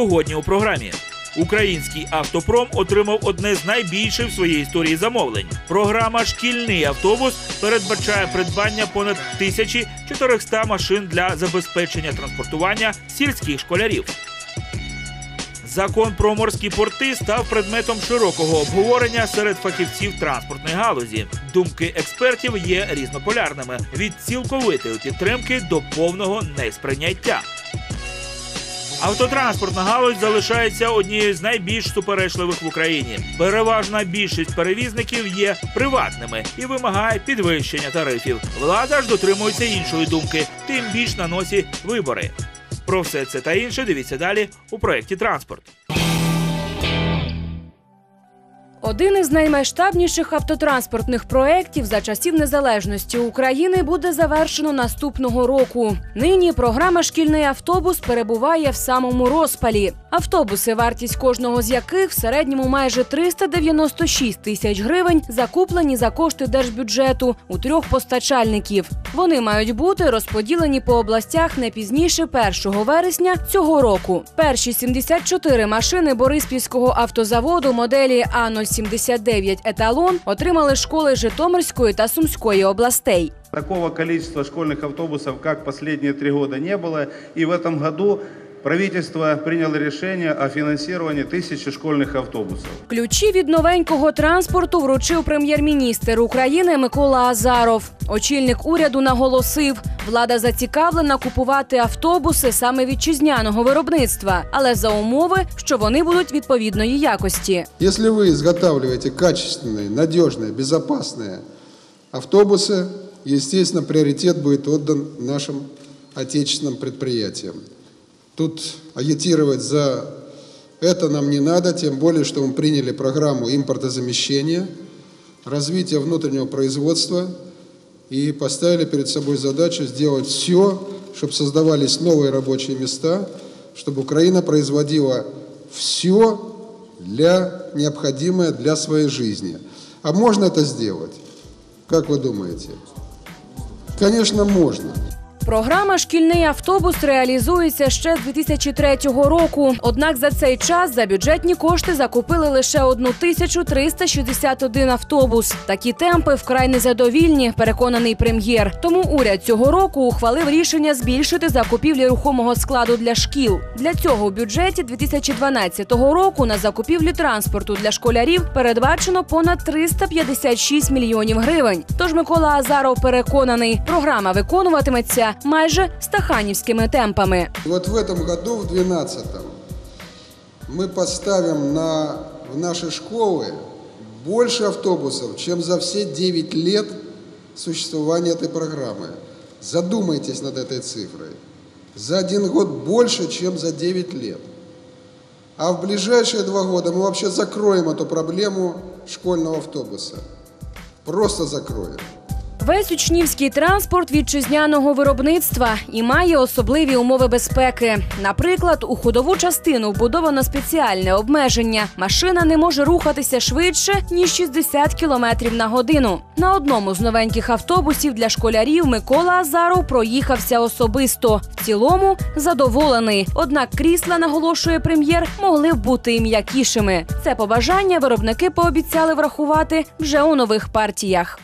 Сьогодні у програмі. Український автопром отримав одне з найбільших в своїй історії замовлень. Програма Шкільний автобус передбачає придбання понад 1400 машин для забезпечення транспортування сільських школярів. Закон про морські порти став предметом широкого обговорення серед фахівців транспортної галузі. Думки експертів є різнополярними від цілковитої підтримки до повного несприйняття. Автотранспортна галузь залишається однією з найбільш суперечливих в Україні. Переважна більшість перевізників є приватними і вимагає підвищення тарифів. Влада ж дотримується іншої думки, тим більш на носі вибори. Про все це та інше дивіться далі у проєкті Транспорт. Один із наймасштабніших автотранспортних проєктів за часів незалежності України буде завершено наступного року. Нині програма Шкільний автобус перебуває в самому розпалі. Автобуси, вартість кожного з яких в середньому майже 396 тисяч гривень, закуплені за кошти держбюджету у трьох постачальників. Вони мають бути розподілені по областях не пізніше 1 вересня цього року. Перші 74 машини Бориспільського автозаводу моделі А079 еталон отримали школи Житомирської та Сумської областей. Такого количества школьных автобусов, как последние три года, не было. И в этом году правительство приняло решение о финансировании тысячи школьных автобусов. Ключі від новенького транспорту вручив прем'єр-міністр України Микола Азаров. Очільник уряду наголосив, влада зацікавлена купувати автобуси саме вітчизняного виробництва, але за умови, що вони будуть відповідної якості. Если вы изготавливаете качественные, надежные, безопасные автобусы, естественно, приоритет будет отдан нашим отечественным предприятиям. Тут агитировать за это нам не надо, тем более, что мы приняли программу импортозамещения, развития внутреннего производства и поставили перед собой задачу сделать все, чтобы создавались новые рабочие места, чтобы Украина производила все для необходимое для своей жизни. А можно это сделать? Как вы думаете? Конечно, можно. Програма Шкільний автобус реалізується ще з 2003 року. Однак за цей час за бюджетні кошти закупили лише 1361 автобус. Такі темпи вкрай незадовільні, переконаний прем'єр. Тому уряд цього року ухвалив рішення збільшити закупівлі рухомого складу для шкіл. Для цього у бюджеті 2012 року на закупівлі транспорту для школярів передбачено понад 356 мільйонів гривень. Тож Микола Азаров переконаний, програма виконуватиметься майже стаханівськими темпами. Вот в этом году, в 2012, мы поставим на, в наши школы больше автобусов, чем за все 9 лет существования этой программы. Задумайтесь над этой цифрой. За один год больше, чем за 9 лет. А в ближайшие два года мы вообще закроем эту проблему школьного автобуса. Просто закроем. Весь учнівський транспорт вітчизняного виробництва і має особливі умови безпеки. Наприклад, у ходову частину вбудовано спеціальне обмеження. Машина не може рухатися швидше ніж 60 км на годину. На одному з новеньких автобусів для школярів Микола Азаров проїхався особисто. В цілому задоволений. Однак крісла, наголошує прем'єр, могли б бути і м'якішими. Це побажання виробники пообіцяли врахувати вже у нових партіях.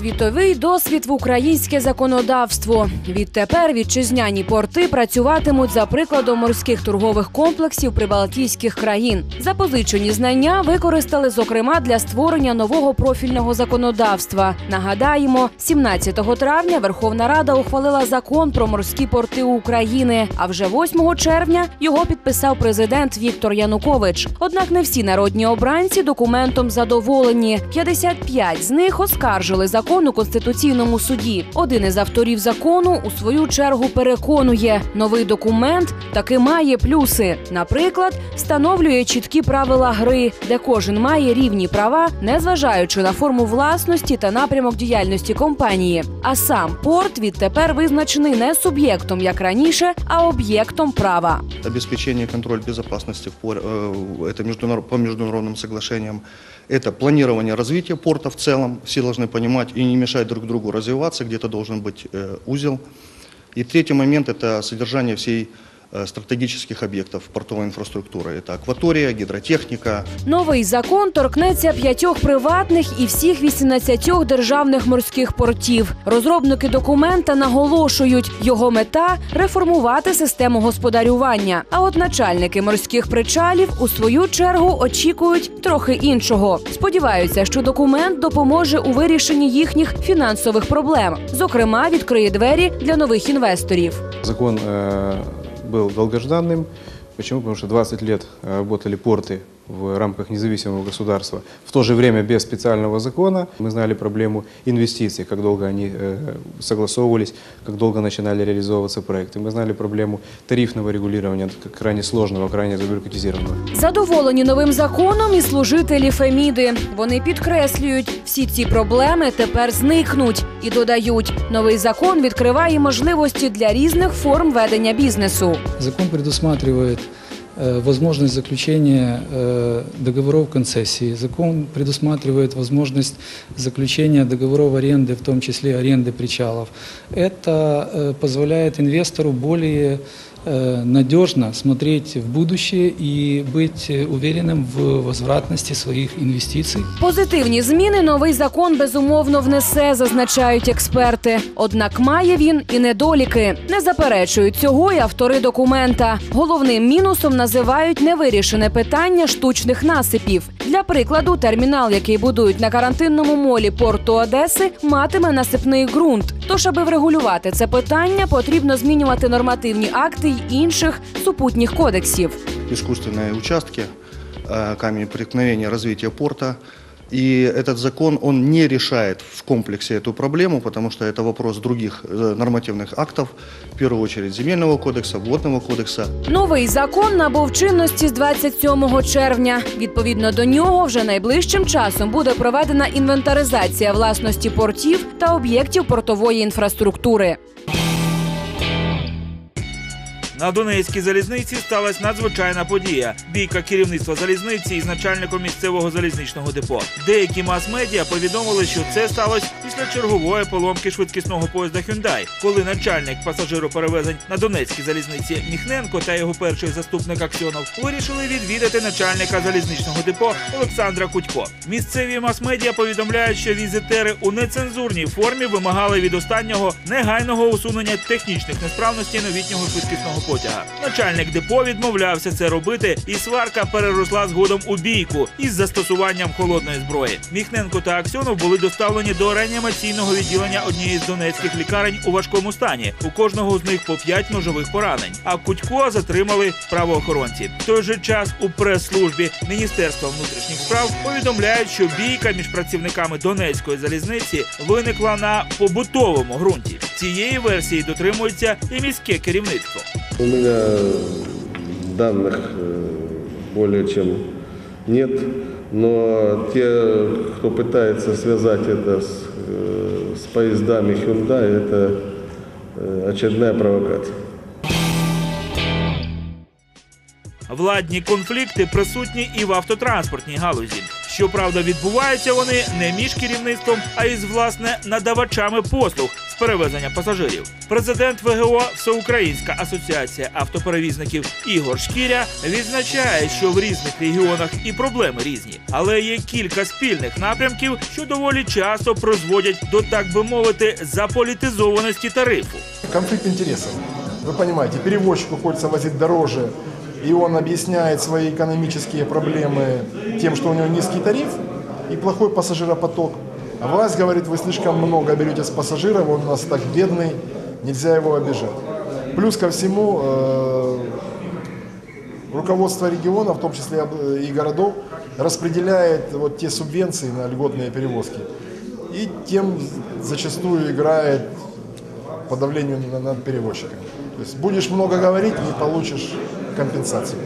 Світовий досвід в українське законодавство. Відтепер вітчизняні порти працюватимуть за прикладом морських торгових комплексів прибалтійських країн. Запозичені знання використали зокрема для створення нового профільного законодавства. Нагадаємо, 17 травня Верховна Рада ухвалила закон про морські порти України. А вже 8 червня його підписав президент Віктор Янукович. Однак не всі народні обранці документом задоволені. 55 з них оскаржили закон у конституційному суді. Один із авторів закону у свою чергу переконує, новий документ таки має плюси. Наприклад, встановлює чіткі правила гри, де кожен має рівні права, незважаючи на форму власності та напрямок діяльності компанії. А сам порт відтепер визначений не суб'єктом, як раніше, а об'єктом права. обеспечение и контроль безопасности в пор- э, это международ- по международным соглашениям, это планирование развития порта в целом, все должны понимать и не мешать друг другу развиваться, где-то должен быть э, узел И третий момент – это содержание всей э, стратегических объектов портовой инфраструктуры. Это акватория, гидротехника, Новий закон торкнеться п'ятьох приватних і всіх 18 державних морських портів. Розробники документа наголошують, його мета реформувати систему господарювання. А от начальники морських причалів у свою чергу очікують трохи іншого. Сподіваються, що документ допоможе у вирішенні їхніх фінансових проблем. Зокрема, відкриє двері для нових інвесторів. Закон э, был долгожданным. Почему? Потому что 20 лет э, работали порты в рамках независимого государства. В то же время без специального закона мы знали проблему инвестиций, как долго они э, согласовывались, как долго начинали реализовываться проекты. Мы знали проблему тарифного регулирования, как крайне сложного, крайне забюрократизированного. Задоволені новим законом і служителі Феміди. Вони підкреслюють, всі ці проблеми тепер зникнуть і додають, новий закон відкриває можливості для різних форм ведення бізнесу. Закон предусматривает э, возможность заключения э, договоров концессии. Закон предусматривает возможность заключения договоров аренды, в том числе аренды причалов. Это э, позволяет инвестору более э, надежно смотреть в будущее и быть э, уверенным в возвратности своих инвестиций. Позитивні зміни новий закон безумовно внесе, зазначають експерти. Однак має він і недоліки. Не заперечують цього і автори документа. Головним мінусом називають невирішене питання штучних насипів. Для прикладу, термінал, який будують на карантинному молі порту Одеси, матиме насипний ґрунт. Тож, аби врегулювати це питання, потрібно змінювати нормативні акти й інших супутніх кодексів. Іскусственні участки, камінь камень розвиття порта. И этот закон, он не решает в комплексе эту проблему, потому что это вопрос других э, нормативных актов, в первую очередь земельного кодекса, водного кодекса. Новий закон набув чинності з 27 червня. Відповідно до нього, вже найближчим часом буде проведена інвентаризація власності портів та об'єктів портової інфраструктури. На Донецькій залізниці сталася надзвичайна подія. Бійка керівництва залізниці із начальником місцевого залізничного депо. Деякі мас-медіа повідомили, що це сталося після чергової поломки швидкісного поїзда Hyundai, коли начальник пасажироперевезень на Донецькій залізниці Міхненко та його перший заступник Аксьонов вирішили відвідати начальника залізничного депо Олександра Кудько. Місцеві мас-медіа повідомляють, що візитери у нецензурній формі вимагали від останнього негайного усунення технічних несправностей новітнього швидкісного потяга. Начальник депо відмовлявся це робити, і сварка переросла згодом у бійку із застосуванням холодної зброї. Міхненко та Аксьонов були доставлені до реанімаційного відділення однієї з донецьких лікарень у важкому стані. У кожного з них по п'ять ножових поранень. А Кудько затримали правоохоронці. В той же час у прес-службі Міністерства внутрішніх справ повідомляють, що бійка між працівниками Донецької залізниці виникла на побутовому ґрунті. Цієї версії дотримується і міське керівництво. У меня данных э, более чем нет, но те, кто пытается связать это с, э, с поездами Hyundai, это э, очередная провокация. Владні конфлікти присутні і в автотранспортній галузі. Щоправда, відбуваються вони не між керівництвом, а із власне надавачами послуг з перевезення пасажирів. Президент ВГО Всеукраїнська асоціація автоперевізників Ігор Шкіря відзначає, що в різних регіонах і проблеми різні, але є кілька спільних напрямків, що доволі часто призводять до так би мовити заполітизованості тарифу. Конфликт интересов. Вы понимаете, перевозчику хочется возить дороже, и он объясняет свои экономические проблемы тем, что у него низкий тариф и плохой пассажиропоток. А власть говорит, вы слишком много берете с пассажиров, он у нас так бедный, нельзя его обижать. Плюс ко всему, э, руководство региона, в том числе и городов, распределяет вот те субвенции на льготные перевозки. И тем зачастую играет по давлению на- над перевозчиками. То есть будешь много говорить, не получишь компенсацию.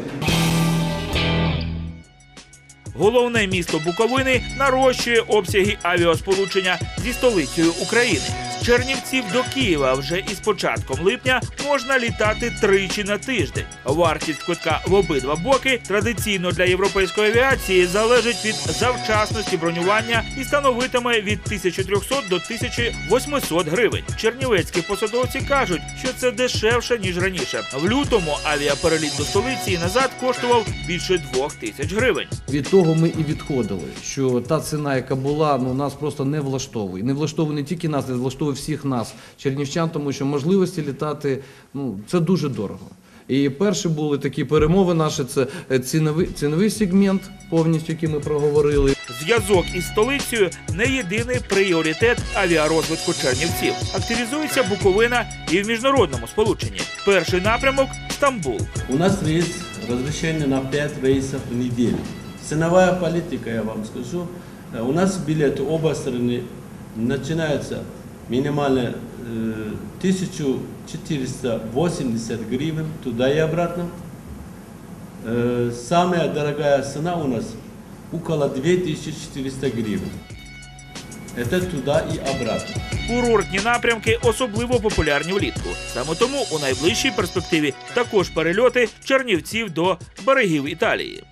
Головне місто Буковини нарощує обсяги авіасполучення зі столицею України. Чернівців до Києва вже із початком липня можна літати тричі на тиждень. Вартість квитка в обидва боки традиційно для європейської авіації залежить від завчасності бронювання і становитиме від 1300 до 1800 гривень. Чернівецькі посадовці кажуть, що це дешевше ніж раніше. В лютому авіапереліт до столиці і назад коштував більше двох тисяч гривень. Від того ми і відходили, що та ціна, яка була, ну нас просто не влаштовує. Не влаштовує не тільки нас, не влаштовує всіх нас, чернівчан, тому що можливості літати ну це дуже дорого. І перші були такі перемови наші. Це е, ціновий ціновий сегмент, повністю який ми проговорили. Зв'язок із столицею не єдиний пріоритет авіарозвитку Чернівців. Активізується Буковина і в міжнародному сполученні. Перший напрямок Стамбул. У нас рейс, разрешение на 5 рейсов в неделю. Ценовая политика, я вам скажу. Э, У нас билеты оба стороны начинаются минимально э, 1480 гривен туда и обратно. Э, Самая дорогая цена у нас около 2400 гривен. Это туда и обратно. Курортні напрямки особливо популярні влітку. Саме тому у найближчій перспективі також перельоти Чернівців до берегів Італії.